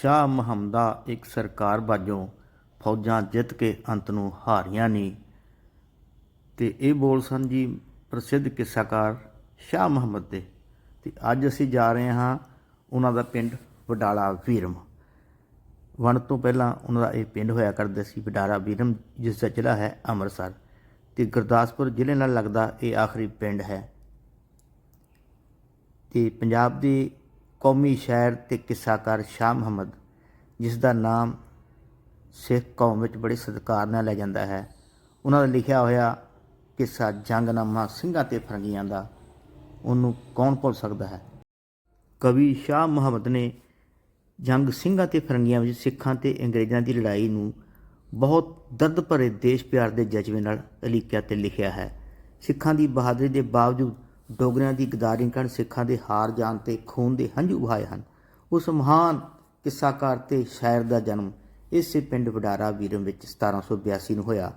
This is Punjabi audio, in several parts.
ਸ਼ਾਹ ਮੁਹੰਮਦਾ ਇੱਕ ਸਰਕਾਰ ਬਾਜੋਂ ਫੌਜਾਂ ਜਿੱਤ ਕੇ ਅੰਤ ਨੂੰ ਹਾਰੀਆਂ ਨਹੀਂ ਤੇ ਇਹ ਬੋਲ ਸਨ ਜੀ ਪ੍ਰਸਿੱਧ ਕਿੱਸਾਕਾਰ ਸ਼ਾਹ ਮੁਹੰਮਦ ਦੇ। ਤੇ ਅੱਜ ਅਸੀਂ ਜਾ ਰਹੇ ਹਾਂ ਉਹਨਾਂ ਦਾ ਪਿੰਡ ਵਡਾਲਾ ਵੀਰਮ। ਵਣ ਤੋਂ ਪਹਿਲਾਂ ਉਹਨਾਂ ਦਾ ਇਹ ਪਿੰਡ ਹੋਇਆ ਕਰਦਾ ਸੀ ਵਡਾਲਾ ਵੀਰਮ, ਜਿਸ ਦਾ ਜ਼ਿਲ੍ਹਾ ਹੈ ਅੰਮ੍ਰਿਤਸਰ। ਤੇ ਗੁਰਦਾਸਪੁਰ ਜ਼ਿਲ੍ਹੇ ਨਾਲ ਲੱਗਦਾ ਇਹ ਆਖਰੀ ਪਿੰਡ ਹੈ। ਤੇ ਪੰਜਾਬ ਦੇ ਕੌਮੀ ਸ਼ਾਇਰ ਤੇ ਕਿੱਸਾਕਾਰ ਸ਼ਾਹ ਮੁਹੰਮਦ, ਜਿਸ ਦਾ ਨਾਮ ਸਿੱਖ ਕੌਮ ਵਿੱਚ ਬੜੇ ਸਤਿਕਾਰ ਨਾਲ ਲਿਆ ਜਾਂਦਾ ਹੈ। ਉਹਨਾਂ ਦਾ ਲਿਖਿਆ ਹੋਇਆ ਕਿੱਸਾ ਜੰਗਨਾਮਾ ਸਿੰਘਾਂ ਤੇ ਫਰੰਗੀਆਂ ਦਾ, ਉਹਨੂੰ ਕੌਣ ਭੁੱਲ ਸਕਦਾ ਹੈ? ਕਵੀ ਸ਼ਾਹ ਮੁਹੰਮਦ ਨੇ ਜੰਗ ਸਿੰਘਾਂ ਤੇ ਫਰੰਗੀਆਂ ਵਿੱਚ ਸਿੱਖਾਂ ਤੇ ਅੰਗਰੇਜ਼ਾਂ ਦੀ ਲੜਾਈ ਨੂੰ ਬਹੁਤ ਦਰਦ ਭਰੇ ਦੇਸ਼ ਪਿਆਰ ਦੇ ਜਜ਼ਬੇ ਨਾਲ ਅਲੀਕਿਆ ਤੇ ਲਿਖਿਆ ਹੈ। ਸਿੱਖਾਂ ਦੀ ਬਹਾਦਰੀ ਦੇ ਬਾਵਜੂਦ ਡੋਗਰਿਆਂ ਦੀ ਗਦਾਰੀ ਕਰਨ, ਸਿੱਖਾਂ ਦੇ ਹਾਰ ਜਾਣ ਤੇ ਖੂਨ ਦੇ ਹੰਝੂ ਵਹਾਏ ਹਨ। ਉਸ ਮਹਾਨ ਕਿੱਸਾਕਾਰ ਤੇ ਸ਼ਾਇਰ ਦਾ ਜਨਮ ਇਸੇ ਪਿੰਡ ਵਡਾਰਾ ਵੀਰਮ ਵਿੱਚ 1782 ਨੂੰ ਹੋਇਆ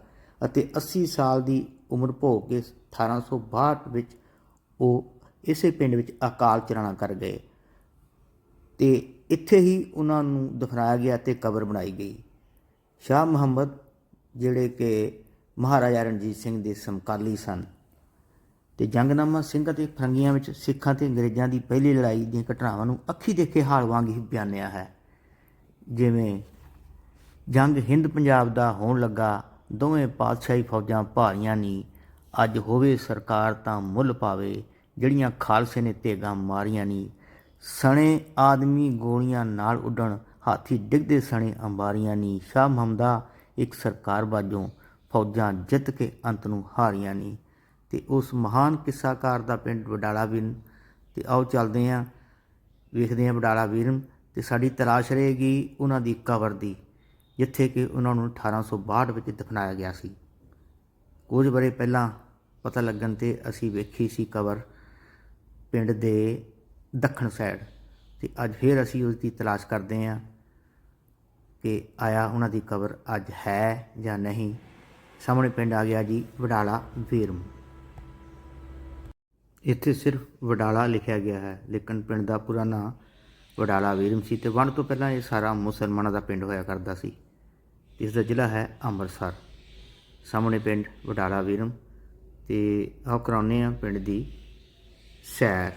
ਅਤੇ 80 ਸਾਲ ਦੀ ਉਮਰ ਭੋਗ ਕੇ 1862 ਵਿੱਚ ਉਹ ਇਸੇ ਪਿੰਡ ਵਿੱਚ ਅਕਾਲ ਚਲਾਣਾ ਕਰ ਗਏ ਤੇ ਇੱਥੇ ਹੀ ਉਹਨਾਂ ਨੂੰ ਦਫਨਾਇਆ ਗਿਆ ਤੇ ਕਬਰ ਬਣਾਈ ਗਈ। ਸ਼ਾਹ ਮੁਹੰਮਦ, ਜਿਹੜੇ ਕਿ ਮਹਾਰਾਜਾ ਰਣਜੀਤ ਸਿੰਘ ਦੇ ਸਮਕਾਲੀ ਸਨ ਤੇ ਜੰਗਨਾਮਾ ਸਿੰਘ ਅਤੇ ਫਰੰਗੀਆਂ ਵਿੱਚ ਸਿੱਖਾਂ ਤੇ ਅੰਗਰੇਜ਼ਾਂ ਦੀ ਪਹਿਲੀ ਲੜਾਈ ਦੀਆਂ ਘਟਨਾਵਾਂ ਨੂੰ ਅੱਖੀ ਦੇਖੇ ਹਾਲ ਵਾਂਗ ਹੀ ਬਿਆਨਿਆ ਹੈ। ਜਿਵੇਂ ਜੰਗ ਹਿੰਦ ਪੰਜਾਬ ਦਾ ਹੋਣ ਲੱਗਾ, ਦੋਵੇਂ ਪਾਤਸ਼ਾਹੀ ਫੌਜਾਂ ਭਾਰੀਆਂ ਨਹੀਂ ਅੱਜ ਹੋਵੇ ਸਰਕਾਰ ਤਾਂ ਮੁੱਲ ਪਾਵੇ, ਜਿਹੜੀਆਂ ਖਾਲਸੇ ਨੇ ਤੇਗਾ ਮਾਰੀਆਂ ਨਹੀਂ ਸਣੇ ਆਦਮੀ ਗੋਲੀਆਂ ਨਾਲ ਉੱਡਣ, ਹਾਥੀ ਡਿੱਗਦੇ ਸਣੇ ਅੰਬਾਰੀਆਂ ਨਹੀਂ ਸ਼ਾਹ ਮੁਹੰਮਦਾ ਇੱਕ ਸਰਕਾਰ ਬਾਜੋਂ ਫੌਜਾਂ ਜਿੱਤ ਕੇ ਅੰਤ ਨੂੰ ਹਾਰੀਆਂ ਨਹੀਂ ਤੇ ਉਸ ਮਹਾਨ ਕਿੱਸਾਕਾਰ ਦਾ ਪਿੰਡ ਵਡਾਲਾ ਵੀਰਨ ਤੇ ਆਓ ਚੱਲਦੇ ਆਂ ਵੇਖਦੇ ਆਂ ਵਡਾਲਾ ਵੀਰਨ ਤੇ ਸਾਡੀ ਤਲਾਸ਼ ਰਹੇਗੀ ਉਹਨਾਂ ਦੀ ਕਬਰ ਦੀ, ਜਿੱਥੇ ਕਿ ਉਹਨਾਂ ਨੂੰ 1862 ਵਿੱਚ ਦਫਨਾਇਆ ਗਿਆ ਸੀ। ਕੁਝ ਬਰੇ ਪਹਿਲਾਂ ਪਤਾ ਲੱਗਣ ਤੇ ਅਸੀਂ ਵੇਖੀ ਸੀ ਕਬਰ ਪਿੰਡ ਦੇ ਦੱਖਣ ਸਾਈਡ ਤੇ ਅੱਜ ਫੇਰ ਅਸੀਂ ਉਸ ਦੀ ਤਲਾਸ਼ ਕਰਦੇ ਆਂ ਕਿ ਆਇਆ ਉਹਨਾਂ ਦੀ ਕਬਰ ਅੱਜ ਹੈ ਜਾਂ ਨਹੀਂ। ਸਾਹਮਣੇ ਪਿੰਡ ਆ ਗਿਆ ਜੀ ਵਡਾਲਾ ਵੀਰਮ ਇੱਥੇ ਸਿਰਫ ਵਡਾਲਾ ਲਿਖਿਆ ਗਿਆ ਹੈ, ਲੇਕਿਨ ਪਿੰਡ ਦਾ ਪੂਰਾ ਨਾਂ ਵਡਾਲਾ ਵੀਰਮ ਸੀ ਤੇ ਵੰਡ ਤੋਂ ਪਹਿਲਾਂ ਇਹ ਸਾਰਾ ਮੁਸਲਮਾਨਾਂ ਦਾ ਪਿੰਡ ਹੋਇਆ ਕਰਦਾ ਸੀ। ਇਸ ਦਾ ਜ਼ਿਲ੍ਹਾ ਹੈ ਅੰਮ੍ਰਿਤਸਰ। ਸਾਹਮਣੇ ਪਿੰਡ ਵਡਾਲਾ ਵੀਰਮ ਤੇ ਆਹ ਕਰਾਉਨੇ ਆ ਪਿੰਡ ਦੀ ਸੈਰ।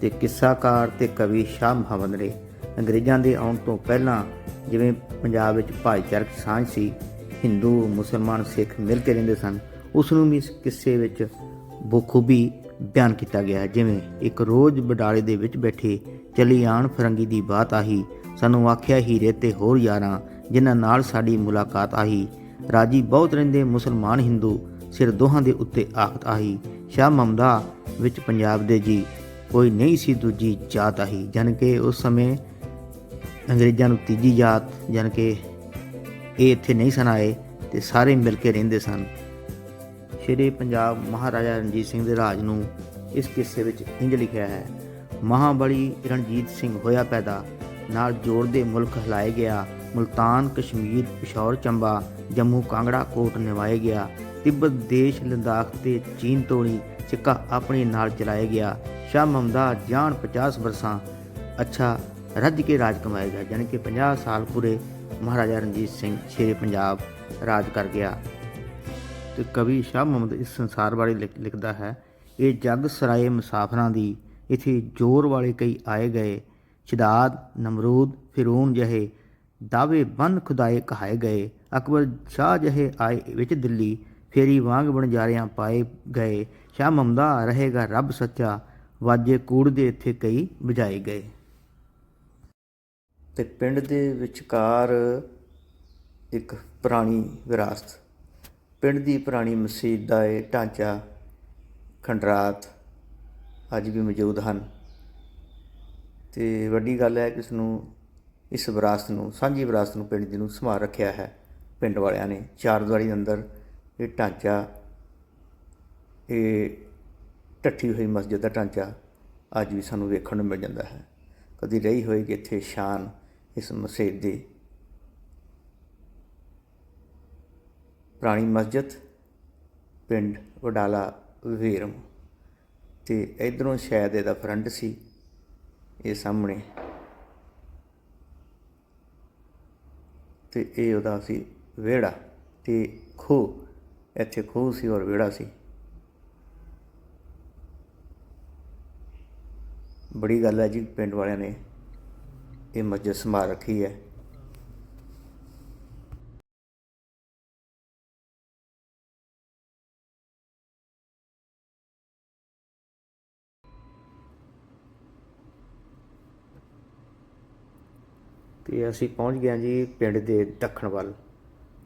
ਤੇ ਕਿੱਸਾਕਾਰ ਤੇ ਕਵੀ ਸ਼ਾਹ ਮੁਹੰਮਦ ਨੇ ਅੰਗਰੇਜ਼ਾਂ ਦੇ ਆਉਣ ਤੋਂ ਪਹਿਲਾਂ ਜਿਵੇਂ ਪੰਜਾਬ ਵਿੱਚ ਭਾਈਚਾਰਕ ਸਾਂਝ ਸੀ, ਹਿੰਦੂ, ਮੁਸਲਮਾਨ, ਸਿੱਖ ਮਿਲ ਕੇ ਰਹਿੰਦੇ ਸਨ ਉਸ ਨੂੰ ਵੀ ਇਸ ਕਿੱਸੇ ਵਿੱਚ ਬਖੂਬੀ ਬਿਆਨ ਕੀਤਾ ਗਿਆ। ਜਿਵੇਂ ਇੱਕ ਰੋਜ਼ ਬਡਾਲੇ ਦੇ ਵਿੱਚ ਬੈਠੇ ਚਲੀ ਆਣ ਫਰੰਗੀ ਦੀ ਬਾਤ ਆਹੀ, ਸਾਨੂੰ ਆਖਿਆ ਹੀਰੇ ਤੇ ਹੋਰ ਯਾਰਾਂ, ਜਿਨ੍ਹਾਂ ਨਾਲ ਸਾਡੀ ਮੁਲਾਕਾਤ ਆਹੀ। ਰਾਜੀ ਬਹੁਤ ਰਹਿੰਦੇ ਮੁਸਲਮਾਨ, ਹਿੰਦੂ, ਸਿਰ ਦੋਹਾਂ ਦੇ ਉੱਤੇ ਆਖਤ ਆਹੀ। ਸ਼ਾਹ ਮਮਦਾ ਵਿੱਚ ਪੰਜਾਬ ਦੇ ਜੀ ਕੋਈ ਨਹੀਂ ਸੀ ਦੂਜੀ ਜਾਤ ਆਹੀ ਜਨ ਕਿ ਉਸ ਸਮੇਂ ਅੰਗਰੇਜ਼ਾਂ ਨੂੰ ਤੀਜੀ ਜਾਤ ਜਨ ਕਿ ਇਹ ਇੱਥੇ ਨਹੀਂ ਸਨ ਆਏ ਤੇ ਸਾਰੇ ਮਿਲ ਕੇ ਰਹਿੰਦੇ ਸਨ। ਸ਼੍ਰੀ ਪੰਜਾਬ ਮਹਾਰਾਜਾ ਰਣਜੀਤ ਸਿੰਘ ਦੇ ਰਾਜ ਨੂੰ ਇਸ ਕਿੱਸੇ ਵਿੱਚ ਇੰਜ ਲਿਖਿਆ ਹੈ, ਮਹਾਬਲੀ ਰਣਜੀਤ ਸਿੰਘ ਹੋਇਆ ਪੈਦਾ, ਨਾਲ ਜੋੜਦੇ ਮੁਲਕ ਹਿਲਾਏ ਗਿਆ, ਮੁਲਤਾਨ ਕਸ਼ਮੀਰ, ਪਿਸ਼ੌਰ ਚੰਬਾ, ਜੰਮੂ ਕਾਂਗੜਾ, ਕੋਟ ਨਿਵਾਏ ਗਿਆ, ਤਿੱਬਤ ਦੇਸ਼, ਲਦਾਖ ਤੇ ਚੀਨ ਤੋੜੀ ਸਿੱਕਾ ਆਪਣੇ ਨਾਲ ਚਲਾਇਆ ਗਿਆ। ਸ਼ਾਹ ਮਮਦਾ ਜਾਨ 50 ਵਰਸਾਂ, ਅੱਛਾ ਰੱਜ ਕੇ ਰਾਜ ਕਮਾਏਗਾ ਯਾਨੀ ਕਿ 50 ਸਾਲ ਪੂਰੇ ਮਹਾਰਾਜਾ ਰਣਜੀਤ ਸਿੰਘ ਸ਼ੇਰੇ ਪੰਜਾਬ ਰਾਜ ਕਰ ਗਿਆ। ਤੇ ਕਵੀ ਸ਼ਾਹ ਮੁਹੰਮਦ ਇਸ ਸੰਸਾਰ ਬਾਰੇ ਲਿਖ- ਲਿਖਦਾ ਹੈ, ਇਹ ਜੱਗ ਸਰਾਏ ਮੁਸਾਫਰਾਂ ਦੀ, ਇਥੇ ਜ਼ੋਰ ਵਾਲੇ ਕਈ ਆਏ ਗਏ। ਸ਼ਿਦਾਦ ਨਮਰੂਦ, ਫਿਰੂਨ ਜਹੇ ਦਾਵੇ ਬੰਦ ਖੁਦਾਏ ਕਹਾਏ ਗਏ। ਅਕਬਰ ਸ਼ਾਹ ਜਹੇ ਆਏ ਵਿੱਚ ਦਿੱਲੀ, ਫੇਰੀ ਵਾਂਗ ਬਣਜਾਰਿਆਂ ਪਾਏ ਗਏ। ਸ਼ਾਹ ਮਮਦਾ ਰਹੇਗਾ ਰੱਬ ਸੱਚਾ, ਵਾਜੇ ਕੂੜ ਦੇ ਇੱਥੇ ਕਈ ਵਜਾਏ ਗਏ। ਤੇ ਪਿੰਡ ਦੇ ਵਿਚਕਾਰ ਇੱਕ ਪੁਰਾਣੀ ਵਿਰਾਸਤ। ਪਿੰਡ ਦੀ ਪੁਰਾਣੀ ਮਸਜਿਦ ਦਾ ਇਹ ਢਾਂਚਾ ਖੰਡਰਾਤ ਅੱਜ ਵੀ ਮੌਜੂਦ ਹਨ। ਤੇ ਵੱਡੀ ਗੱਲ ਹੈ ਕਿ ਇਸ ਨੂੰ, ਇਸ ਵਿਰਾਸਤ ਨੂੰ, ਸਾਂਝੀ ਵਿਰਾਸਤ ਨੂੰ ਪਿੰਡ ਦੀ ਨੂੰ ਸੰਭਾਲ ਰੱਖਿਆ ਹੈ। ਪਿੰਡ ਵਾਲਿਆਂ ਨੇ ਚਾਰ ਦੀਵਾਰੀ ਅੰਦਰ ਇਹ ਢਾਂਚਾ ਇਹ ਟੱਠੀ ਹੋਈ ਮਸਜਿਦ ਦਾ ਢਾਂਚਾ ਅੱਜ ਵੀ ਸਾਨੂੰ ਵੇਖਣ ਨੂੰ ਮਿਲ ਜਾਂਦਾ ਹੈ। ਕਦੀ ਰਹੀ ਹੋਏਗੀ ਇੱਥੇ ਸ਼ਾਨ ਇਸ ਮਸਜਿਦ ਦੀ? ਪੁਰਾਣੀ ਮਸਜਿਦ, ਪਿੰਡ ਵਡਾਲਾ ਵੇਰਮ। ਤੇ ਇਧਰੋਂ ਸ਼ਾਇਦ ਇਹਦਾ ਫਰੰਟ ਸੀ, ਇਹ ਸਾਹਮਣੇ। ਤੇ ਇਹ ਉਹਦਾ ਸੀ ਵਿਹੜਾ। ਤੇ ਖੂਹ, ਇੱਥੇ ਖੂਹ ਸੀ ਔਰ ਵਿਹੜਾ ਸੀ। ਬੜੀ ਗੱਲ ਹੈ ਜੀ, ਪਿੰਡ ਵਾਲਿਆਂ ਨੇ ਇਹ ਮਸਜਿਦ ਸੰਭਾਲ ਰੱਖੀ ਹੈ। ਤੇ ਅਸੀਂ ਪਹੁੰਚ ਗਏ ਜੀ ਪਿੰਡ ਦੇ ਦੱਖਣ ਵੱਲ।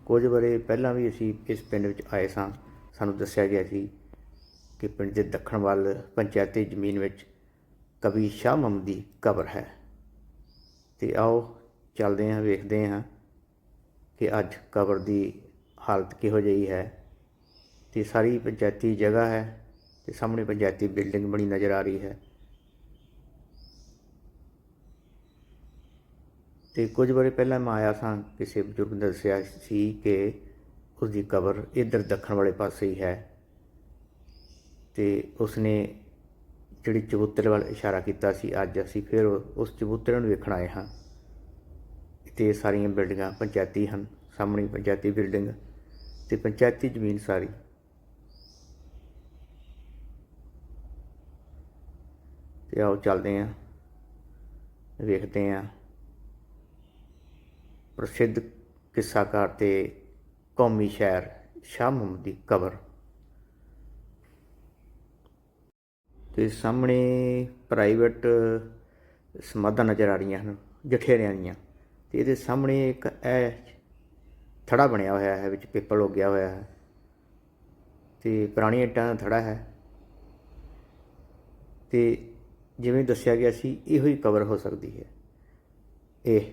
ਕੁਝ ਬਾਰੇ ਪਹਿਲਾਂ ਵੀ ਅਸੀਂ ਇਸ ਪਿੰਡ ਵਿੱਚ ਆਏ ਸਾਂ। ਸਾਨੂੰ ਦੱਸਿਆ ਗਿਆ ਸੀ ਕਿ ਪਿੰਡ ਦੇ ਦੱਖਣ ਵੱਲ ਪੰਚਾਇਤੀ ਜ਼ਮੀਨ ਵਿੱਚ ਕਵੀ ਸ਼ਾਹ ਮੁਹੰਮਦ ਦੀ ਕਬਰ ਹੈ। ਤੇ ਆਓ ਚੱਲਦੇ ਹਾਂ, ਵੇਖਦੇ ਹਾਂ ਕਿ ਅੱਜ ਕਬਰ ਦੀ ਹਾਲਤ ਕਿਹੋ ਜਿਹੀ ਹੈ। ਤੇ ਸਾਰੀ ਪੰਚਾਇਤੀ ਜਗ੍ਹਾ ਹੈ ਤੇ ਸਾਹਮਣੇ ਪੰਚਾਇਤੀ ਬਿਲਡਿੰਗ ਬਣੀ ਨਜ਼ਰ ਆ ਰਹੀ ਹੈ। ਤੇ ਕੁਝ ਵਾਰੀ ਪਹਿਲਾਂ ਮੈਂ ਆਇਆ ਸਾਂ, ਕਿਸੇ ਬਜ਼ੁਰਗ ਨੇ ਦੱਸਿਆ ਸੀ ਕਿ ਉਸ ਦੀ ਕਬਰ ਇੱਧਰ ਦੱਖਣ ਵਾਲੇ ਪਾਸੇ ਹੀ ਹੈ। ਤੇ ਉਸਨੇ ਜਿਹੜੀ ਚਬੂਤਰੇ ਵੱਲ ਇਸ਼ਾਰਾ ਕੀਤਾ ਸੀ, ਅੱਜ ਅਸੀਂ ਫਿਰ ਉਸ ਚਬੂਤਰੇ ਨੂੰ ਵੇਖਣ ਆਏ ਹਾਂ। ਤੇ ਸਾਰੀਆਂ ਬਿਲਡਿੰਗਾਂ ਪੰਚਾਇਤੀ ਹਨ, ਸਾਹਮਣੇ ਪੰਚਾਇਤੀ ਬਿਲਡਿੰਗ ਤੇ ਪੰਚਾਇਤੀ ਜ਼ਮੀਨ ਸਾਰੀ। ਤੇ ਆਓ ਚੱਲਦੇ ਹਾਂ, ਵੇਖਦੇ ਹਾਂ। ਪ੍ਰਸਿੱਧ ਕਿੱਸਾਕਾਰ ਤੇ ਕੌਮੀ ਸ਼ਾਇਰ ਸ਼ਾਹ ਮੁਹੰਮਦ ਦੀ ਕਬਰ। ਤੇ ਸਾਹਮਣੇ ਪ੍ਰਾਈਵੇਟ ਸਮਾਧਾਂ ਨਜ਼ਰ ਆ ਰਹੀਆਂ ਹਨ, ਜਠੇਰਿਆਂ ਦੀਆਂ। ਤੇ ਇਹਦੇ ਸਾਹਮਣੇ ਇੱਕ ਇਹ ਥੜਾ ਬਣਿਆ ਹੋਇਆ ਹੈ, ਵਿੱਚ ਪਿੱਪਲ ਉੱਗਿਆ ਹੋਇਆ ਹੈ। ਤੇ ਪੁਰਾਣੀ ਇੱਟਾਂ ਦਾ ਥੜਾ ਹੈ। ਤੇ ਜਿਵੇਂ ਦੱਸਿਆ ਗਿਆ ਸੀ, ਇਹੋ ਹੀ ਕਵਰ ਹੋ ਸਕਦੀ ਹੈ। ਇਹ,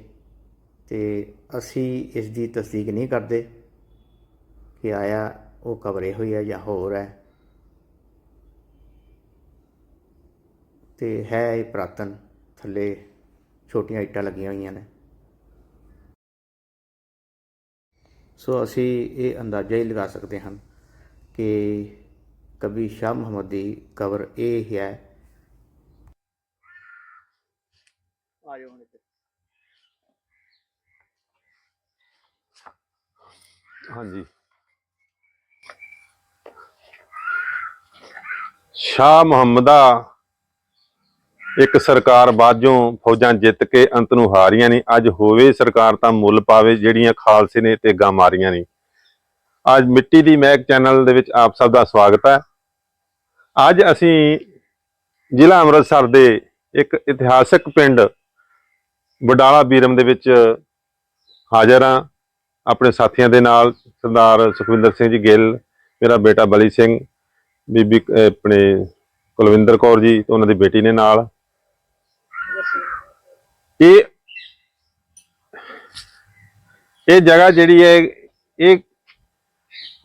ਤੇ ਅਸੀਂ ਇਸ ਦੀ ਤਸਦੀਕ ਨਹੀਂ ਕਰਦੇ ਕਿ ਆਇਆ ਉਹ ਕਵਰ ਇਹੋ ਹੀ ਹੈ ਜਾਂ ਹੋਰ ਹੈ। ਤੇ ਹੈ ਇਹ ਪ੍ਰਾਤਨ ਥੱਲੇ ਛੋਟੀਆਂ ਇੱਟਾਂ ਲੱਗੀਆਂ ਹੋਈਆਂ ਨੇ। ਸੋ ਅਸੀਂ ਇਹ ਅੰਦਾਜ਼ਾ ਹੀ ਲਗਾ ਸਕਦੇ ਹਾਂ ਕਿ ਕਵੀ ਸ਼ਾਹ ਮੁਹੰਮਦ ਦੀ ਕਬਰ ਇਹ ਹੀ ਹੈ। ਆਇਓ ਹੁਣ ਇੱਥੇ। ਹਾਂਜੀ। ਸ਼ਾਹ ਮੁਹੰਮਦਾ ਇੱਕ ਸਰਕਾਰ ਬਾਝੋਂ ਫੌਜਾਂ ਜਿੱਤ ਕੇ ਅੰਤ ਨੂੰ ਹਾਰੀਆਂ ਨਹੀਂ ਅੱਜ ਹੋਵੇ ਸਰਕਾਰ ਤਾਂ ਮੁੱਲ ਪਾਵੇ ਜਿਹੜੀਆਂ ਖਾਲਸੇ ਨੇ ਤੇ ਗਾ ਮਾਰੀਆਂ ਨੇ। ਅੱਜ ਮਿੱਟੀ ਦੀ ਮਹਿਕ ਚੈਨਲ ਦੇ ਵਿੱਚ ਆਪ ਸਭ ਦਾ ਸਵਾਗਤ ਹੈ। ਅੱਜ ਅਸੀਂ ਜ਼ਿਲ੍ਹਾ ਅੰਮ੍ਰਿਤਸਰ ਦੇ ਇੱਕ ਇਤਿਹਾਸਕ ਪਿੰਡ ਬਡਾਲਾ ਬੀਰਮ ਦੇ ਵਿੱਚ ਹਾਜ਼ਰ ਹਾਂ। ਆਪਣੇ ਸਾਥੀਆਂ ਦੇ ਨਾਲ ਸਰਦਾਰ ਸੁਖਵਿੰਦਰ ਸਿੰਘ ਜੀ ਗਿੱਲ, ਮੇਰਾ ਬੇਟਾ ਬਲੀ ਸਿੰਘ, ਬੀਬੀ ਆਪਣੇ ਕੁਲਵਿੰਦਰ ਕੌਰ ਜੀ ਤੇ ਉਹਨਾਂ ਦੀ ਬੇਟੀ ਨੇ ਨਾਲ। ਇਹ ਇਹ ਜਗ੍ਹਾ ਜਿਹੜੀ ਹੈ, ਇਹ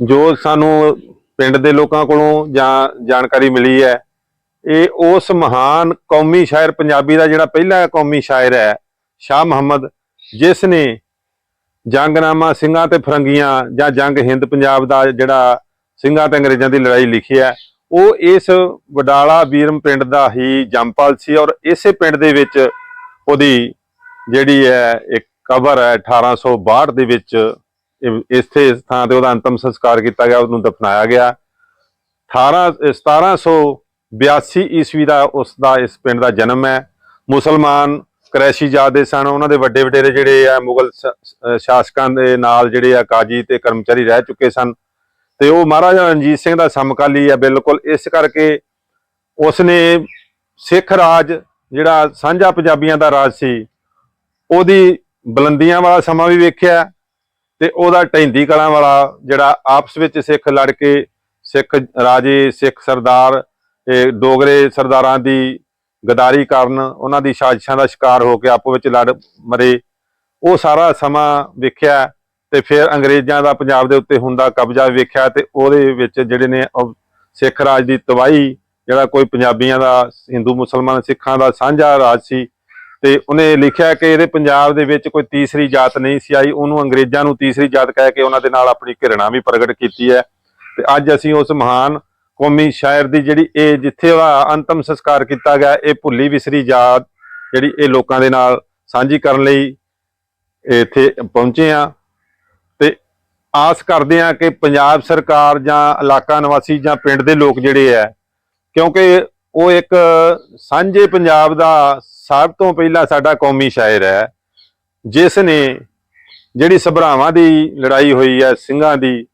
ਜੋ ਸਾਨੂੰ ਪਿੰਡ ਦੇ ਲੋਕਾਂ ਕੋਲੋਂ ਜਾਂ ਜਾਣਕਾਰੀ ਮਿਲੀ ਹੈ, ਇਹ ਉਸ ਮਹਾਨ ਕੌਮੀ ਸ਼ਾਇਰ ਪੰਜਾਬੀ ਦਾ ਜਿਹੜਾ ਪਹਿਲਾ ਕੌਮੀ ਸ਼ਾਇਰ ਹੈ, ਸ਼ਾਹ ਮੁਹੰਮਦ, ਜਿਸ ਨੇ ਜੰਗਨਾਮਾ ਸਿੰਘਾਂ ਤੇ ਫਰੰਗੀਆਂ ਜਾਂ ਜੰਗ ਹਿੰਦ ਪੰਜਾਬ ਦਾ ਜਿਹੜਾ ਸਿੰਘਾਂ ਤੇ ਅੰਗਰੇਜ਼ਾਂ ਦੀ ਲੜਾਈ ਲਿਖੀ ਹੈ, ਉਹ ਇਸ ਵਡਾਲਾ ਵੀਰਮ ਪਿੰਡ ਦਾ ਹੀ ਜੰਮਪਲ ਸੀ ਔਰ ਇਸੇ ਪਿੰਡ ਦੇ ਵਿੱਚ ਉਹਦੀ ਜਿਹੜੀ ਹੈ ਇੱਕ ਕਬਰ ਹੈ 1862 ਦੇ ਵਿੱਚ, ਇਹ- ਇਸੇ ਥਾਂ ਤੇ ਉਹਦਾ ਅੰਤਮ ਸੰਸਕਾਰ ਕੀਤਾ ਗਿਆ, ਉਹਨੂੰ ਦਫਨਾਇਆ ਗਿਆ। 18 1782 ਈਸਵੀ ਦਾ ਉਸ ਦਾ ਇਸ ਪਿੰਡ ਦਾ ਜਨਮ ਹੈ। ਮੁਸਲਮਾਨ ਕਰੈਸ਼ੀ ਜਾਦੇ ਸਨ, ਉਹਨਾਂ ਦੇ ਵੱਡੇ ਵਡੇਰੇ ਜਿਹੜੇ ਆ, ਮੁਗਲ ਸ਼ਾਸਕਾਂ ਦੇ ਨਾਲ ਜਿਹੜੇ ਆ, ਕਾਜੀ ਤੇ ਕਰਮਚਾਰੀ ਰਹਿ ਚੁੱਕੇ ਸਨ। ਤੇ ਉਹ ਮਹਾਰਾਜਾ ਰਣਜੀਤ ਸਿੰਘ ਦਾ ਸਮਕਾਲੀ ਹੈ ਬਿਲਕੁਲ। ਇਸ ਕਰਕੇ ਉਸਨੇ ਸਿੱਖ ਰਾਜ ਜਿਹੜਾ ਸਾਂਝਾ ਪੰਜਾਬੀਆਂ ਦਾ ਰਾਜ ਸੀ, ਉਹਦੀ ਬੁਲੰਦੀਆਂ ਵਾਲਾ ਸਮਾਂ ਵੀ ਵੇਖਿਆ ਤੇ ਉਹਦਾ ਢੈਂਦੀ ਕਲਾਂ ਵਾਲਾ ਜਿਹੜਾ ਆਪਸ ਵਿੱਚ ਸਿੱਖ ਲੜ ਕੇ ਸਿੱਖ ਰਾਜੇ, ਸਿੱਖ ਸਰਦਾਰ ਇਹ ਡੋਗਰੇ ਸਰਦਾਰਾਂ ਦੀ ਗਦਾਰੀ ਕਾਰਨ, ਉਹਨਾਂ ਦੀ ਸਾਜ਼ਿਸ਼ਾਂ ਦਾ ਸ਼ਿਕਾਰ ਹੋ ਕੇ ਆਪੋ ਵਿੱਚ ਲੜ ਮਰੇ, ਉਹ ਸਾਰਾ ਸਮਾਂ ਵੇਖਿਆ ਤੇ ਫਿਰ ਅੰਗਰੇਜ਼ਾਂ ਦਾ ਪੰਜਾਬ ਦੇ ਉੱਤੇ ਹੁੰਦਾ ਕਬਜ਼ਾ ਵੇਖਿਆ ਤੇ ਉਹਦੇ ਵਿੱਚ ਜਿਹੜੇ ਨੇ ਸਿੱਖ ਰਾਜ ਦੀ ਤਬਾਹੀ ਜਿਹੜਾ ਕੋਈ ਪੰਜਾਬੀਆਂ ਦਾ, ਹਿੰਦੂ, ਮੁਸਲਮਾਨ, ਸਿੱਖਾਂ ਦਾ ਸਾਂਝਾ ਰਾਜ ਸੀ, ਤੇ ਉਹਨੇ ਲਿਖਿਆ ਕਿ ਇਹਦੇ ਪੰਜਾਬ ਦੇ ਵਿੱਚ ਕੋਈ ਤੀਸਰੀ ਜਾਤ ਨਹੀਂ ਸੀ ਆਈ। ਉਹਨੂੰ ਅੰਗਰੇਜ਼ਾਂ ਨੂੰ ਤੀਸਰੀ ਜਾਤ ਕਹਿ ਕੇ ਉਹਨਾਂ ਦੇ ਨਾਲ ਆਪਣੀ ਘਿਰਣਾ ਵੀ ਪ੍ਰਗਟ ਕੀਤੀ ਹੈ। ਤੇ ਅੱਜ ਅਸੀਂ ਉਸ ਮਹਾਨ ਕੌਮੀ ਸ਼ਾਇਰ ਦੀ ਜਿਹੜੀ ਇਹ ਜਿੱਥੇ ਉਹਦਾ ਅੰਤਮ ਸੰਸਕਾਰ ਕੀਤਾ ਗਿਆ, ਇਹ ਭੁੱਲੀ ਵਿਸਰੀ ਜਾਤ ਜਿਹੜੀ ਇਹ ਲੋਕਾਂ ਦੇ ਨਾਲ ਸਾਂਝੀ ਕਰਨ ਲਈ ਇੱਥੇ ਪਹੁੰਚੇ ਆ ਤੇ ਆਸ ਕਰਦੇ ਆ ਕਿ ਪੰਜਾਬ ਸਰਕਾਰ ਜਾਂ ਇਲਾਕਾ ਨਿਵਾਸੀ ਜਾਂ ਪਿੰਡ ਦੇ ਲੋਕ ਜਿਹੜੇ ਆ ਕਿਉਂਕਿ ਉਹ ਇੱਕ ਸਾਂਝੇ ਪੰਜਾਬ ਦਾ ਸਭ ਤੋਂ ਪਹਿਲਾ ਸਾਡਾ ਕੌਮੀ ਸ਼ਾਇਰ ਹੈ, ਜਿਸ ਨੇ ਜਿਹੜੀ ਸਭਰਾਵਾਂ ਦੀ ਲੜਾਈ ਹੋਈ ਹੈ, ਸਿੰਘਾਂ ਦੀ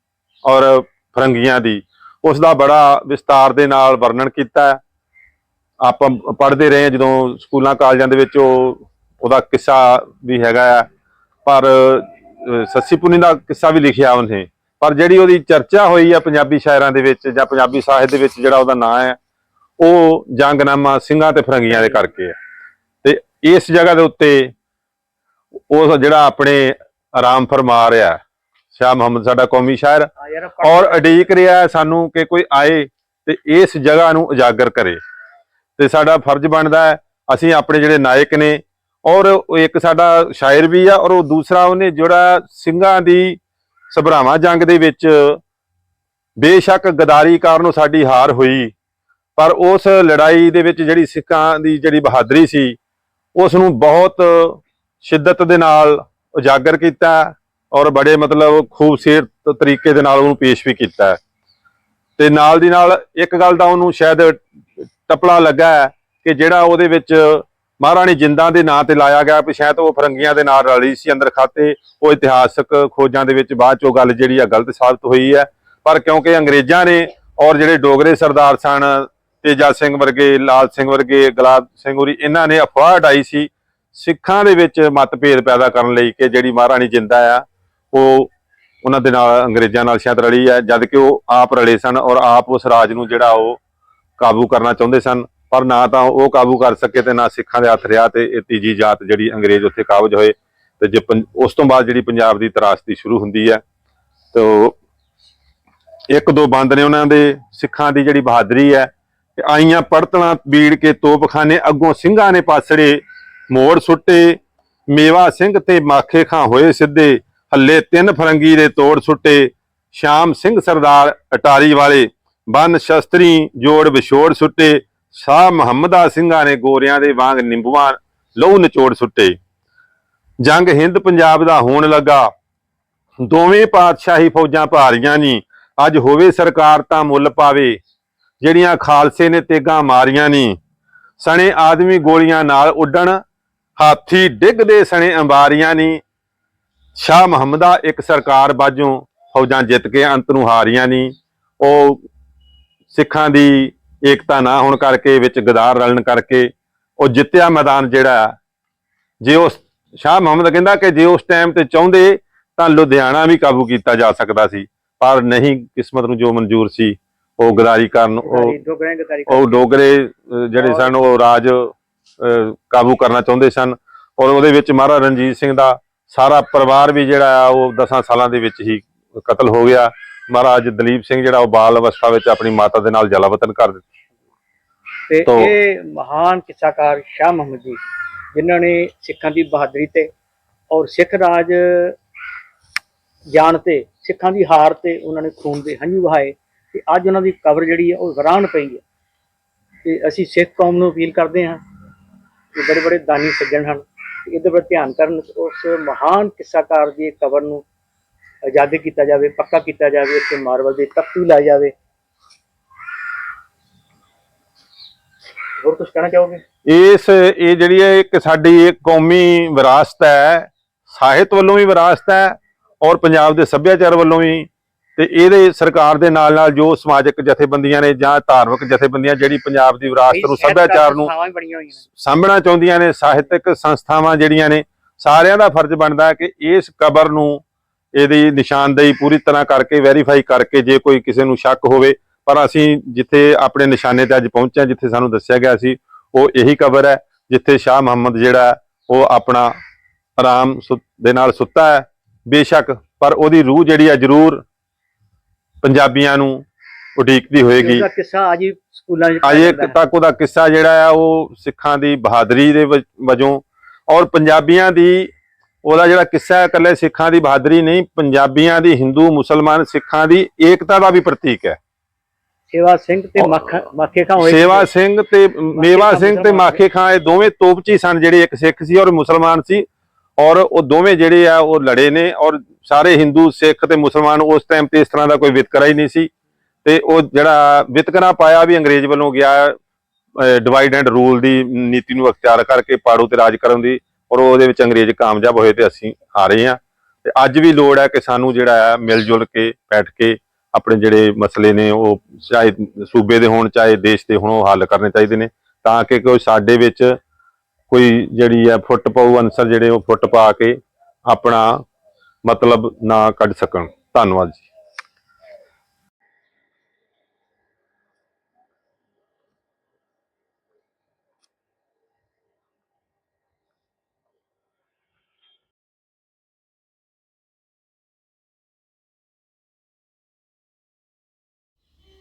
ਔਰ ਫਰੰਗੀਆਂ ਦੀ, ਉਸ ਦਾ ਬੜਾ ਵਿਸਤਾਰ ਦੇ ਨਾਲ ਵਰਣਨ ਕੀਤਾ ਹੈ। ਆਪਾਂ ਪੜ੍ਹਦੇ ਰਹੇ ਜਦੋਂ ਸਕੂਲਾਂ ਕਾਲਜਾਂ ਦੇ ਵਿੱਚ ਉਹ, ਉਹਦਾ ਕਿੱਸਾ ਵੀ ਹੈਗਾ ਆ ਪਰ ਸੱਸੀ ਪੁੰਨੀ ਦਾ ਕਿੱਸਾ ਵੀ ਲਿਖਿਆ ਉਹਨੇ। ਪਰ ਜਿਹੜੀ ਉਹਦੀ ਚਰਚਾ ਹੋਈ ਆ ਪੰਜਾਬੀ ਸ਼ਾਇਰਾਂ ਦੇ ਵਿੱਚ ਜਾਂ ਪੰਜਾਬੀ ਸਾਹਿਤ ਦੇ ਵਿੱਚ ਜਿਹੜਾ ਉਹਦਾ ਨਾਂ ਹੈ ਉਹ ਜੰਗਨਾਮਾ ਸਿੰਘਾਂ ਤੇ ਫਰੰਗੀਆਂ ਦੇ ਕਰਕੇ ਹੈ ਤੇ ਇਸ ਜਗ੍ਹਾ ਦੇ ਉੱਤੇ ਉਹ ਜਿਹੜਾ ਆਪਣੇ ਆਰਾਮ ਫਰਮਾ ਰਿਹਾ ਸ਼ਾਹ ਮੁਹੰਮਦ ਸਾਡਾ ਕੌਮੀ ਸ਼ਾਇਰ ਔਰ ਉਡੀਕ ਰਿਹਾ ਸਾਨੂੰ ਕਿ ਕੋਈ ਆਏ ਤੇ ਇਸ ਜਗ੍ਹਾ ਨੂੰ ਉਜਾਗਰ ਕਰੇ। ਤੇ ਸਾਡਾ ਫਰਜ਼ ਬਣਦਾ ਹੈ ਅਸੀਂ ਆਪਣੇ ਜਿਹੜੇ ਨਾਇਕ ਨੇ ਔਰ ਇੱਕ ਸਾਡਾ ਸ਼ਾਇਰ ਵੀ ਆ ਔਰ ਉਹ ਦੂਸਰਾ ਉਹਨੇ ਜਿਹੜਾ ਸਿੰਘਾਂ ਦੀ ਸਭਰਾਵਾਂ ਜੰਗ ਦੇ ਵਿੱਚ ਬੇਸ਼ੱਕ ਗਦਾਰੀ ਕਾਰਨ ਸਾਡੀ ਹਾਰ ਹੋਈ। ਪਰ ਉਸ ਲੜਾਈ ਦੇ ਵਿੱਚ ਜਿਹੜੀ ਸਿੱਖਾਂ ਦੀ ਜਿਹੜੀ ਬਹਾਦਰੀ ਸੀ ਉਸ ਨੂੰ ਬਹੁਤ ਸ਼ਿੱਦਤ ਦੇ ਨਾਲ ਉਜਾਗਰ ਕੀਤਾ ਔਰ ਬੜੇ ਮਤਲਬ ਖੂਬਸੂਰਤ ਤਰੀਕੇ ਦੇ ਨਾਲ ਉਹਨੂੰ ਪੇਸ਼ ਵੀ ਕੀਤਾ ਹੈ। ਤੇ ਨਾਲ ਦੀ ਨਾਲ ਇੱਕ ਗੱਲ ਦਾ ਉਹਨੂੰ ਸ਼ਾਇਦ ਟਪਲਾ ਲੱਗਾ ਹੈ ਕਿ ਜਿਹੜਾ ਉਹਦੇ ਵਿੱਚ ਮਹਾਰਾਣੀ ਜਿੰਦਾਂ ਦੇ ਨਾਂ ਤੇ ਲਾਇਆ ਗਿਆ, ਵੀ ਸ਼ਾਇਦ ਉਹ ਫਰੰਗੀਆਂ ਦੇ ਨਾਲ ਰਲੀ ਸੀ ਅੰਦਰ ਖਾਤੇ, ਉਹ ਇਤਿਹਾਸਕ ਖੋਜਾਂ ਦੇ ਵਿੱਚ ਬਾਅਦ ਚੋਂ ਗੱਲ ਜਿਹੜੀ ਆ ਗਲਤ ਸਾਬਤ ਹੋਈ ਹੈ ਪਰ ਕਿਉਂਕਿ ਅੰਗਰੇਜ਼ਾਂ ਨੇ ਔਰ ਜਿਹੜੇ ਡੋਗਰੇ ਸਰਦਾਰ ਸਨ ਤੇਜਾ ਸਿੰਘ ਵਰਗੇ, ਲਾਲ ਸਿੰਘ ਵਰਗੇ, ਗੁਲਾਬ ਸਿੰਘ ਹੋਰੀ, ਇਹਨਾਂ ਨੇ ਅਫਵਾਹ ਉਡਾਈ ਸੀ ਸਿੱਖਾਂ ਦੇ ਵਿੱਚ ਮਤਭੇਦ ਪੈਦਾ ਕਰਨ ਲਈ ਕਿ ਜਿਹੜੀ ਮਹਾਰਾਣੀ ਜਿੰਦਾ ਆ, ਉਹ ਉਹਨਾਂ ਦੇ ਨਾਲ ਅੰਗਰੇਜ਼ਾਂ ਨਾਲ ਸ਼ਾਇਦ ਰਲੀ ਹੈ ਜਦ ਕਿ ਉਹ ਆਪ ਰਲੇ ਸਨ ਔਰ ਆਪ ਉਸ ਰਾਜ ਨੂੰ ਜਿਹੜਾ ਉਹ ਕਾਬੂ ਕਰਨਾ ਚਾਹੁੰਦੇ ਸਨ, ਪਰ ਨਾ ਤਾਂ ਉਹ ਕਾਬੂ ਕਰ ਸਕੇ ਤੇ ਨਾ ਸਿੱਖਾਂ ਦੇ ਹੱਥ ਰਿਹਾ ਤੇ ਇਹ ਤੀਜੀ ਜਾਤ ਜਿਹੜੀ ਅੰਗਰੇਜ਼ ਉੱਥੇ ਕਾਬਜ ਹੋਏ ਤੇ ਜੇ ਪੰ- ਉਸ ਤੋਂ ਬਾਅਦ ਜਿਹੜੀ ਪੰਜਾਬ ਦੀ ਤਰਾਸਦੀ ਸ਼ੁਰੂ ਹੁੰਦੀ ਹੈ ਤੋ ਇੱਕ ਦੋ ਬੰਦ ਨੇ ਉਹਨਾਂ ਦੇ ਸਿੱਖਾਂ ਦੀ ਜਿਹੜੀ ਬਹਾਦਰੀ ਹੈ ਕਿ ਆਈਆਂ ਪੜਤਣਾ ਬੀੜ ਕੇ ਤੋਪਖਾਨੇ ਅੱਗੋਂ ਸਿੰਘਾਂ ਨੇ ਪਾਸੜੇ ਮੋੜ ਸੁੱਟੇ। ਮੇਵਾ ਸਿੰਘ ਤੇ ਮਾਖੇ ਖਾਂ ਹੋਏ ਸਿੱਧੇ। ਹੱਲੇ ਤਿੰਨ ਫਰੰਗੀ ਦੇ ਤੋੜ ਸੁੱਟੇ। ਸ਼ਾਮ ਸਿੰਘ ਸਰਦਾਰ ਅਟਾਰੀ ਵਾਲੇ ਬੰਨ ਸ਼ਸਤਰੀ ਜੋੜ ਵਿਛੋੜ ਸੁੱਟੇ। ਸ਼ਾਹ ਮੁਹੰਮਦਾ ਸਿੰਘਾਂ ਨੇ ਗੋਰਿਆਂ ਦੇ ਵਾਂਗ ਨਿੰਬੂਆਂ ਲਹੂ ਨਿਚੋੜ ਸੁੱਟੇ। ਜੰਗ ਹਿੰਦ ਪੰਜਾਬ ਦਾ ਹੋਣ ਲੱਗਾ। ਦੋਵੇਂ ਪਾਤਸ਼ਾਹੀ ਫੌਜਾਂ ਭਾਰੀਆਂ ਨਹੀਂ ਅੱਜ ਹੋਵੇ ਸਰਕਾਰ ਤਾਂ ਮੁੱਲ ਪਾਵੇ। ਜਿਹੜੀਆਂ ਖਾਲਸੇ ਨੇ ਤੇਗਾਂ ਮਾਰੀਆਂ ਨਹੀਂ ਸਣੇ ਆਦਮੀ ਗੋਲੀਆਂ ਨਾਲ ਉੱਡਣ, ਹਾਥੀ ਡਿੱਗਦੇ ਸਣੇ ਅੰਬਾਰੀਆਂ ਨਹੀਂ ਸ਼ਾਹ ਮੁਹੰਮਦਾ ਇੱਕ ਸਰਕਾਰ ਬਾਝੋਂ ਫੌਜਾਂ ਜਿੱਤ ਕੇ ਅੰਤ ਨੂੰ ਹਾਰੀਆਂ ਨਹੀਂ ਉਹ ਸਿੱਖਾਂ ਦੀ ਏਕਤਾ ਨਾ ਹੋਣ ਕਰਕੇ, ਵਿੱਚ ਗਦਾਰ ਰਲਣ ਕਰਕੇ ਉਹ ਜਿੱਤਿਆ ਮੈਦਾਨ ਜਿਹੜਾ। ਜੇ ਉਸ, ਸ਼ਾਹ ਮੁਹੰਮਦ ਕਹਿੰਦਾ ਕਿ ਜੇ ਉਸ ਟਾਈਮ ਤੇ ਚਾਹੁੰਦੇ ਤਾਂ ਲੁਧਿਆਣਾ ਵੀ ਕਾਬੂ ਕੀਤਾ ਜਾ ਸਕਦਾ ਸੀ। ਪਰ ਨਹੀਂ, ਕਿਸਮਤ ਨੂੰ ਜੋ ਮਨਜ਼ੂਰ ਸੀ ਉਹ ਗਦਾਰੀ ਕਾਰਨ ਉਹ ਉਹ ਡੋਗਰੇ ਜਿਹੜੇ ਸਨ ਉਹ ਰਾਜ ਕਾਬੂ ਕਰਨਾ ਚਾਹੁੰਦੇ ਸਨ। ਔਰ ਉਹਦੇ ਵਿੱਚ ਮਹਾਰਾਜਾ ਰਣਜੀਤ ਸਿੰਘ ਦਾ ਸਾਰਾ ਪਰਿਵਾਰ ਵੀ ਜਿਹੜਾ ਆ ਉਹ 10 ਸਾਲਾਂ ਦੇ ਵਿੱਚ ਹੀ ਕਤਲ ਹੋ ਗਿਆ। ਮਹਾਰਾਜ ਦਲੀਪ ਸਿੰਘ ਜਿਹੜਾ ਉਹ ਬਾਲ ਅਵਸਥਾ ਵਿੱਚ ਆਪਣੀ ਮਾਤਾ ਦੇ ਨਾਲ ਜਲਾਵਤਨ ਕਰ ਦਿੱਤਾ। ਤੇ ਤੋ- ਇਹ ਮਹਾਨ ਕਿੱਸਾਕਾਰ ਸ਼ਾਹ ਮੁਹੰਮਦ ਜੀ ਜਿਨ੍ਹਾਂ ਨੇ ਸਿੱਖਾਂ ਦੀ ਬਹਾਦਰੀ ਤੇ ਔਰ ਸਿੱਖ ਰਾਜ ਜਾਣ ਤੇ ਸਿੱਖਾਂ ਦੀ ਹਾਰ ਤੇ ਉਹਨਾਂ ਨੇ ਖੂਨ ਦੇ ਹੰਝੂ ਵਹਾਏ। ਤੇ ਅੱਜ ਉਹਨਾਂ ਦੀ ਕਬਰ ਜਿਹੜੀ ਹੈ ਉਹ ਵਿਰਾਨ ਪਈ ਹੈ ਤੇ ਅਸੀਂ ਸਿੱਖ ਕੌਮ ਨੂੰ ਅਪੀਲ ਕਰਦੇ ਹਾਂ ਕਿ ਬੜੇ ਬੜੇ ਦਾਨੀ ਸੱਜਣ ਹਨ ਇਹਦੇ ਪਰ ਧਿਆਨ ਕਰਨ, ਉਸ ਮਹਾਨ ਕਿੱਸਾਕਾਰ ਦੀ ਕਬਰ ਨੂੰ ਆਜ਼ਾਦ ਕੀਤਾ ਜਾਵੇ, ਪੱਕਾ ਕੀਤਾ ਜਾਵੇ, ਤੇ ਮਾਰਵਲ ਦੀ ਤਖਤੀ ਲਾਈ ਜਾਵੇ। ਹੋਰ ਕੁਝ ਕਹਿਣਾ ਚਾਹੋਗੇ? ਇਸ, ਇਹ ਜਿਹੜੀ ਹੈ, ਇੱਕ ਸਾਡੀ ਇੱਕ ਕੌਮੀ ਵਿਰਾਸਤ ਹੈ, ਸਾਹਿਤ ਵੱਲੋਂ ਵੀ ਵਿਰਾਸਤ ਹੈ ਔਰ ਪੰਜਾਬ ਦੇ ਸੱਭਿਆਚਾਰ ਵੱਲੋਂ ਵੀ ਤੇ ਇਹਦੇ ਸਰਕਾਰ ਦੇ ਨਾਲ ਨਾਲ ਜੋ ਸਮਾਜਿਕ ਜਥੇਬੰਦੀਆਂ ਨੇ ਜਾਂ ਧਾਰਮਿਕ ਜਥੇਬੰਦੀਆਂ ਜਿਹੜੀ ਪੰਜਾਬ ਦੀ ਵਿਰਾਸਤ ਨੂੰ ਸੱਭਿਆਚਾਰ ਨੂੰ ਸਾਂਭਣਾ ਚਾਹੁੰਦੀਆਂ ਨੇ ਸਾਹਿਤਕ ਸੰਸਥਾਵਾਂ ਜਿਹੜੀਆਂ ਨੇ ਸਾਰਿਆਂ ਦਾ ਫਰਜ਼ ਬਣਦਾ ਹੈ ਕਿ ਇਸ ਕਬਰ ਨੂੰ ਇਹਦੀ ਨਿਸ਼ਾਨਦੇਹੀ ਪੂਰੀ ਤਰ੍ਹਾਂ ਕਰਕੇ ਵੈਰੀਫਾਈ ਕਰਕੇ ਜੇ ਕੋਈ ਕਿਸੇ ਨੂੰ ਸ਼ੱਕ ਹੋਵੇ ਪਰ ਅਸੀਂ ਜਿੱਥੇ ਆਪਣੇ ਨਿਸ਼ਾਨੇ ਤੇ ਅੱਜ ਪਹੁੰਚੇ ਹਾਂ ਜਿੱਥੇ ਸਾਨੂੰ ਦੱਸਿਆ ਗਿਆ ਸੀ ਉਹ ਇਹੀ ਕਬਰ ਹੈ ਜਿੱਥੇ ਸ਼ਾਹ ਮੁਹੰਮਦ ਜਿਹੜਾ ਉਹ ਆਪਣਾ ਆਰਾਮ ਦੇ ਨਾਲ ਸੁੱਤਾ ਹੈ ਬੇਸ਼ੱਕ ਪਰ ਉਹਦੀ ਰੂਹ ਜਿਹੜੀ ਹੈ ਜ਼ਰੂਰ ਪੰਜਾਬੀਆਂ ਨੂੰ ਉਡੀਕਦੀ ਹੋਏਗੀ। ਉਹਦਾ ਕਿੱਸਾ ਅੱਜ ਹੀ ਸਕੂਲਾਂ 'ਚ ਅਜੇ। ਤੱਕ ਉਹਦਾ ਕਿੱਸਾ ਜਿਹੜਾ ਆ ਉਹ ਸਿੱਖਾਂ ਦੀ ਬਹਾਦਰੀ ਦੇ ਵਜ- ਔਰ ਪੰਜਾਬੀਆਂ ਦੀ ਉਹਦਾ ਜਿਹੜਾ ਕਿੱਸਾ ਹੈ ਇਕੱਲੇ ਸਿੱਖਾਂ ਦੀ ਬਹਾਦਰੀ ਨਹੀਂ ਪੰਜਾਬੀਆਂ ਦੀ ਹਿੰਦੂ ਮੁਸਲਮਾਨ ਸਿੱਖਾਂ ਦੀ ਏਕਤਾ ਦਾ ਵੀ ਪ੍ਰਤੀਕ ਹੈ। ਸੇਵਾ ਸਿੰਘ ਤੇ ਮੱਖ ਖਾਂ ਹੋਏ ਸੇਵਾ ਸਿੰਘ ਤੇ ਮੇਵਾ ਸਿੰਘ ਤੇ ਮਾਖੇ ਖਾਂ ਇਹ ਦੋਵੇਂ ਤੋਪਚੀ ਸਨ ਜਿਹੜੇ ਇੱਕ ਸਿੱਖ ਸੀ ਔਰ ਮੁਸਲਮਾਨ ਸੀ। ਔਰ ਉਹ ਦੋਵੇਂ ਜਿਹੜੇ ਆ, ਉਹ ਲੜੇ ਨੇ ਔਰ ਸਾਰੇ ਹਿੰਦੂ, ਸਿੱਖ ਤੇ ਮੁਸਲਮਾਨ ਉਸ ਟਾਈਮ ਤੇ ਇਸ ਤਰ੍ਹਾਂ ਦਾ ਕੋਈ ਵਿਤਕਰਾ ਹੀ ਨਹੀਂ ਸੀ। ਤੇ ਉਹ ਜਿਹੜਾ ਵਿਤਕਰਾ ਪਾਇਆ ਵੀ ਅੰਗਰੇਜ਼ ਵੱਲੋਂ ਗਿਆ ਡਿਵਾਈਡ ਐਂਡ ਰੂਲ ਦੀ ਨੀਤੀ ਨੂੰ ਅਖਤਿਆਰ ਕਰਕੇ ਪਾੜੂ ਤੇ ਰਾਜ ਕਰਨ ਦੀ ਔਰ ਉਹਦੇ ਵਿੱਚ ਅੰਗਰੇਜ਼ ਕਾਮਯਾਬ ਹੋਏ ਤੇ ਅਸੀਂ ਆ ਰਹੇ ਆ ਤੇ ਅੱਜ ਵੀ ਲੋੜ ਹੈ ਕਿ ਸਾਨੂੰ ਜਿਹੜਾ ਹੈ ਮਿਲ ਜੁਲ ਕੇ, ਬੈਠ ਕੇ ਆਪਣੇ ਜਿਹੜੇ ਮਸਲੇ ਨੇ, ਉਹ ਚਾਹੇ ਸੂਬੇ ਦੇ ਹੋਣ, ਚਾਹੇ ਦੇਸ਼ ਦੇ ਹੋਣ, ਉਹ ਹੱਲ ਕਰਨੇ ਚਾਹੀਦੇ ਨੇ। ਤਾਂ ਕਿ ਕੋਈ ਸਾਡੇ ਵਿੱਚ ਕੋਈ ਜਿਹੜੀ ਹੈ ਫੁੱਟ ਪਾਉ ਅਨਸਰ ਜਿਹੜੇ ਉਹ ਫੁੱਟ ਪਾ ਕੇ ਆਪਣਾ ਮਤਲਬ ਨਾ ਕੱਢ ਸਕਣ। ਧੰਨਵਾਦ ਜੀ।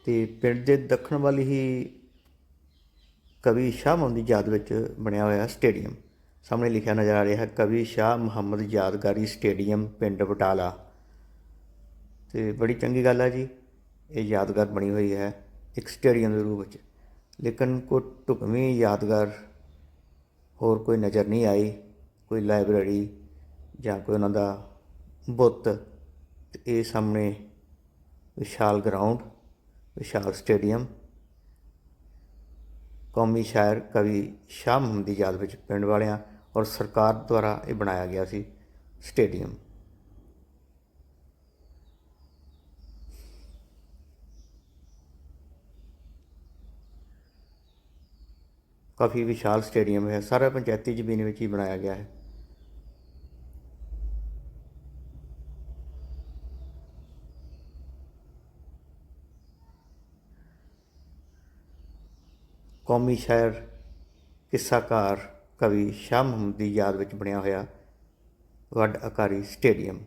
ਤੇ ਪਿੰਡ ਦੇ ਦੱਖਣ ਵੱਲ ਹੀ ਕਵੀ ਸ਼ਾਹ ਮੁਹੰਮਦ ਦੀ ਯਾਦ ਵਿੱਚ ਬਣਿਆ ਹੋਇਆ ਸਟੇਡੀਅਮ। ਸਾਹਮਣੇ ਲਿਖਿਆ ਨਜ਼ਰ ਆ ਰਿਹਾ ਹੈ, ਕਵੀ ਸ਼ਾਹ ਮੁਹੰਮਦ ਯਾਦਗਾਰੀ ਸਟੇਡੀਅਮ, ਪਿੰਡ ਬਟਾਲਾ। ਤੇ ਬੜੀ ਚੰਗੀ ਗੱਲ ਹੈ ਜੀ, ਇਹ ਯਾਦਗਾਰ ਬਣੀ ਹੋਈ ਹੈ ਇੱਕ ਸਟੇਡੀਅਮ ਦੇ ਰੂਪ ਵਿੱਚ। ਲੇਕਿਨ ਕੋਈ ਢੁਕਵੀਂ ਯਾਦਗਾਰ ਹੋਰ ਕੋਈ ਨਜ਼ਰ ਨਹੀਂ ਆਈ, ਕੋਈ ਲਾਇਬ੍ਰੇਰੀ ਜਾਂ ਕੋਈ ਉਹਨਾਂ ਦਾ ਬੁੱਤ। ਤੇ ਇਹ ਸਾਹਮਣੇ ਵਿਸ਼ਾਲ ਗਰਾਊਂਡ, ਵਿਸ਼ਾਲ ਸਟੇਡੀਅਮ ਕੌਮੀ ਸ਼ਾਇਰ ਕਵੀ ਸ਼ਾਹ ਮੁਹੰਮਦ ਦੀ ਯਾਦ ਵਿੱਚ ਪਿੰਡ ਵਾਲਿਆਂ ਔਰ ਸਰਕਾਰ ਦੁਆਰਾ ਇਹ ਬਣਾਇਆ ਗਿਆ ਸੀ ਸਟੇਡੀਅਮ। ਕਾਫੀ ਵਿਸ਼ਾਲ ਸਟੇਡੀਅਮ ਹੈ, ਸਾਰਾ ਪੰਚਾਇਤੀ ਜ਼ਮੀਨ ਵਿੱਚ ਹੀ ਬਣਾਇਆ ਗਿਆ ਹੈ। ਕੌਮੀ ਸ਼ਾਇਰ ਕਿੱਸਾਕਾਰ ਕਵੀ ਸ਼ਾਹ ਮੁਹੰਮਦ ਦੀ ਯਾਦ ਵਿੱਚ ਬਣਿਆ ਹੋਇਆ ਵੱਡ ਆਕਾਰੀ ਸਟੇਡੀਅਮ।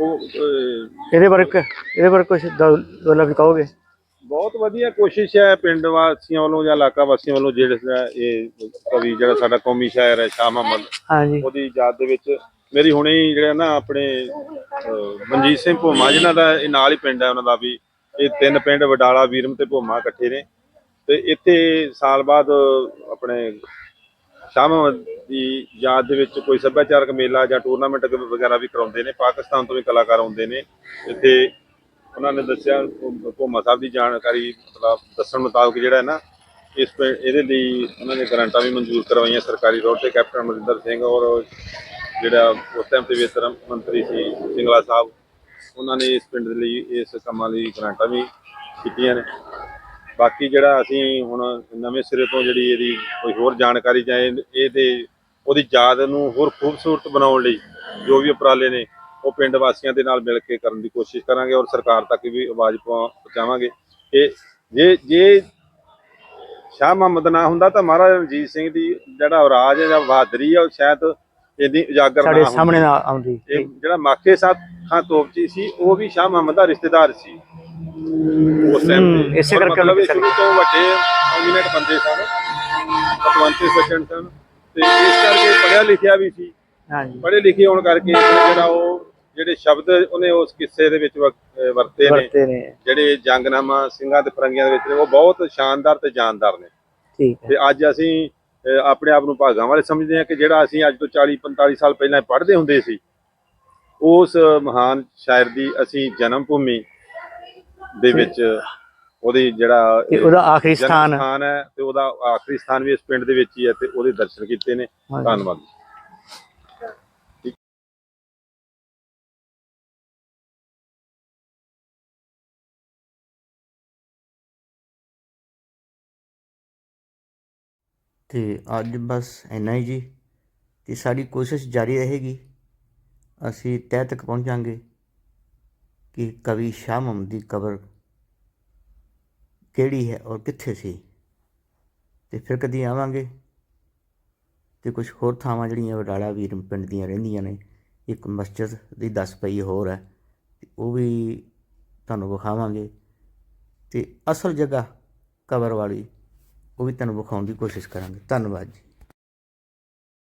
ਉਹ ਇਹਦੇ ਬਾਰੇ ਕ- ਇਹਦੇ ਬਾਰੇ ਕੁਝ ਦੋ ਲਫ਼ਜ਼ ਕਹੋਗੇ? ਬਹੁਤ ਵਧੀਆ ਕੋਸ਼ਿਸ਼ ਹੈ ਪਿੰਡ ਵਾਸੀਆਂ ਵੱਲੋਂ ਜਾਂ ਇਲਾਕਾ ਵਾਸੀਆਂ ਵੱਲੋਂ ਜਿਹੜਾ ਇਹ ਕਵੀ ਜਿਹੜਾ ਸਾਡਾ ਕੌਮੀ ਸ਼ਾਇਰ ਹੈ ਸ਼ਾਹ ਮੁਹੰਮਦ ਹਾਂਜੀ। ਉਹਦੀ ਯਾਦ ਦੇ ਵਿੱਚ ਮੇਰੀ ਹੁਣੇ ਹੀ ਜਿਹੜਾ ਨਾ ਆਪਣੇ ਮਨਜੀਤ ਸਿੰਘ ਭੋਮਾ ਜਿਨ੍ਹਾਂ ਦਾ ਇਹ ਨਾਲ ਹੀ ਪਿੰਡ ਹੈ ਉਹਨਾਂ ਦਾ ਵੀ ਇਹ ਤਿੰਨ ਪਿੰਡ ਵਡਾਲਾ ਵੀਰਮ ਤੇ ਭੋਮਾ ਇਕੱਠੇ ਨੇ। ਤੇ ਇੱਥੇ ਸਾਲ ਬਾਅਦ ਆਪਣੇ ਸ਼ਾਹ ਮੁਹੰਮਦ ਦੀ ਯਾਦ ਦੇ ਵਿੱਚ ਕੋਈ ਸੱਭਿਆਚਾਰਕ ਮੇਲਾ ਜਾਂ ਟੂਰਨਾਮੈਂਟ ਵਗੈਰਾ ਵੀ ਕਰਾਉਂਦੇ ਨੇ ਪਾਕਿਸਤਾਨ ਤੋਂ ਵੀ ਕਲਾਕਾਰ ਆਉਂਦੇ ਨੇ। ਇੱਥੇ ਉਹਨਾਂ ਨੇ ਦੱਸਿਆ ਉਹ ਭੋਮਾ ਸਾਹਿਬ ਦੀ ਜਾਣਕਾਰੀ ਮਤਲਬ ਦੱਸਣ ਮੁਤਾਬਕ ਜਿਹੜਾ ਹੈ ਨਾ, ਇਸ ਪਿੰ- ਇਹਦੇ ਲਈ ਉਹਨਾਂ ਨੇ ਗ੍ਰਾਂਟਾਂ ਵੀ ਮਨਜ਼ੂਰ ਕਰਵਾਈਆਂ ਸਰਕਾਰੀ ਤੌਰ ਤੇ, ਕੈਪਟਨ ਅਮਰਿੰਦਰ ਸਿੰਘ ਔਰ ਜਿਹੜਾ ਉਸ ਟਾਈਮ ਤੇ ਵਿੱਤ ਮੰਤਰੀ ਸੀ ਸਿੰਗਲਾ ਸਾਹਿਬ, ਉਹਨਾਂ ਨੇ ਇਸ ਪਿੰਡ ਦੇ ਲਈ, ਇਸ ਕੰਮਾਂ ਲਈ ਗ੍ਰਾਂਟਾਂ ਵੀ ਕੀਤੀਆਂ ਨੇ। ਬਾਕੀ ਜਿਹੜਾ ਅਸੀਂ ਹੁਣ ਨਵੇਂ ਸਿਰੇ ਤੋਂ ਜਿਹੜੀ ਇਹਦੀ ਕੋਈ ਹੋਰ ਜਾਣਕਾਰੀ ਜਾਂ ਇਹਦੇ, ਉਹਦੀ ਯਾਦ ਨੂੰ ਹੋਰ ਖੂਬਸੂਰਤ ਬਣਾਉਣ ਲਈ ਜੋ ਵੀ ਉਪਰਾਲੇ ਨੇ ਉਹ ਪਿੰਡ ਵਾਸੀਆਂ ਦੇ ਨਾਲ ਮਿਲ ਕੇ ਕਰਨ ਦੀ ਕੋਸ਼ਿਸ਼ ਕਰਾਂਗੇ ਔਰ ਸਰਕਾਰ ਤੱਕ ਵੀ ਆਵਾਜ਼ ਪਹੁੰ- ਪਹੁੰਚਾਵਾਂਗੇ। ਕਿ ਜੇ ਜੇ ਸ਼ਾਹ ਮੁਹੰਮਦ ਨਾ ਹੁੰਦਾ ਤਾਂ ਮਹਾਰਾਜਾ ਰਣਜੀਤ ਸਿੰਘ ਦੀ ਜਿਹੜਾ ਰਾਜ ਹੈ ਜਾਂ ਬਹਾਦਰੀ ਹੈ ਉਹ ਸ਼ਾਇਦ ਇੰਨੀ ਉਜਾਗਰ ਨਾ ਸਾਡੇ ਹੁੰਦੀ। ਸਾਹਮਣੇ ਨਾ ਆਉਂਦੀ। ਇਹ ਜਿਹੜਾ ਮਾਕੇ ਸਾਹਿਬ ਖਾਂ ਤੋਪਚੀ ਸੀ ਉਹ ਵੀ ਸ਼ਾਹ ਮੁਹੰਮਦ ਦਾ ਰਿਸ਼ਤੇਦਾਰ ਸੀ। ਉਸ ਟਾਈਮ ਇਸੇ ਕਰਕੇ ਮਤਲਬ ਸ਼ੁਰੂ ਤੋਂ ਵੱਡੇ ਪ੍ਰੋਮਿਨੈਂਟ ਬੰਦੇ ਸਨ ਪਤਵੰਤੇ ਸੱਜਣ ਸਨ। ਤੇ ਇਸ ਕਰਕੇ ਪੜ੍ਹਿਆ ਲਿਖਿਆ ਵੀ ਸੀ। ਹਾਂਜੀ। ਪੜ੍ਹੇ ਲਿਖੇ ਹੋਣ ਕਰਕੇ ਜਿਹੜਾ ਉਹ ਜਿਹੜੇ ਸ਼ਬਦ ਉਹਨੇ ਉਸ ਕਿੱਸੇ ਦੇ ਵਿੱਚ ਵ- ਅਹ ਵਰਤੇ ਨੇ ਵਰਤੇ ਨੇ। ਜਿਹੜੇ ਜੰਗਨਾਮਾ ਸਿੰਘਾਂ ਤੇ ਫਰੰਗੀਆਂ ਦੇ ਵਿੱਚ ਨੇ ਉਹ ਬਹੁਤ ਸ਼ਾਨਦਾਰ ਤੇ ਜਾਨਦਾਰ ਨੇ। ਠੀਕ ਹੈ। ਤੇ ਅੱਜ ਅਸੀਂ ਅਹ, ਆਪਣੇ ਆਪ ਨੂੰ ਭਾਗਾਂ ਵਾਲੇ ਸਮਝਦੇ ਹਾਂ ਕਿ ਜਿਹੜਾ ਅਸੀਂ ਅੱਜ ਤੋਂ 40 45 ਸਾਲ ਪਹਿਲਾਂ ਪੜ੍ਹਦੇ ਹੁੰਦੇ ਸੀ ਉਸ ਮਹਾਨ ਸ਼ਾਇਰ ਦੀ ਅਸੀਂ ਜਨਮ ਭੂਮੀ ਦੇ ਵਿੱਚ ਉਹਦੀ ਜਿਹੜਾ ਤੇ ਉਹਦਾ ਆਖਰੀ ਜਨਮ ਸਥਾਨ ਸਥਾਨ ਹੈ ਤੇ ਉਹਦਾ ਆਖਰੀ ਸਥਾਨ ਵੀ ਇਸ ਪਿੰਡ ਦੇ ਵਿੱਚ ਹੀ ਹੈ ਤੇ ਉਹਦੇ ਦਰਸ਼ਨ ਕੀਤੇ ਨੇ। ਹਾਂਜੀ। ਧੰਨਵਾਦ। ਤੇ ਅੱਜ ਬਸ ਇੰਨਾ ਹੀ ਜੀ, ਤੇ ਸਾਡੀ ਕੋਸ਼ਿਸ਼ ਜਾਰੀ ਰਹੇਗੀ। ਅਸੀਂ ਤਹਿ ਤੱਕ ਪਹੁੰਚਾਂਗੇ ਕਿ ਕਵੀ ਸ਼ਾਹ ਦੀ ਕਬਰ ਕਿਹੜੀ ਹੈ ਔਰ ਕਿੱਥੇ ਸੀ। ਤੇ ਫਿਰ ਕਦੀ ਆਵਾਂਗੇ ਤੇ ਕੁਝ ਹੋਰ ਥਾਵਾਂ ਜਿਹੜੀਆਂ ਵਡਾਲਾ ਵੀਰ ਪਿੰਡ ਦੀਆਂ ਰਹਿੰਦੀਆਂ ਨੇ, ਇੱਕ ਮਸਜਿਦ ਦੀ 10 ਪਈ ਹੋਰ ਹੈ ਉਹ ਵੀ ਤੁਹਾਨੂੰ ਵਿਖਾਵਾਂਗੇ। ਤੇ ਅਸਲ ਜਗ੍ਹਾ ਕਬਰ ਵਾਲੀ ਉਹ ਵੀ ਤੁਹਾਨੂੰ ਵਿਖਾਉਣ ਦੀ ਕੋਸ਼ਿਸ਼ ਕਰਾਂਗੇ। ਧੰਨਵਾਦ ਜੀ।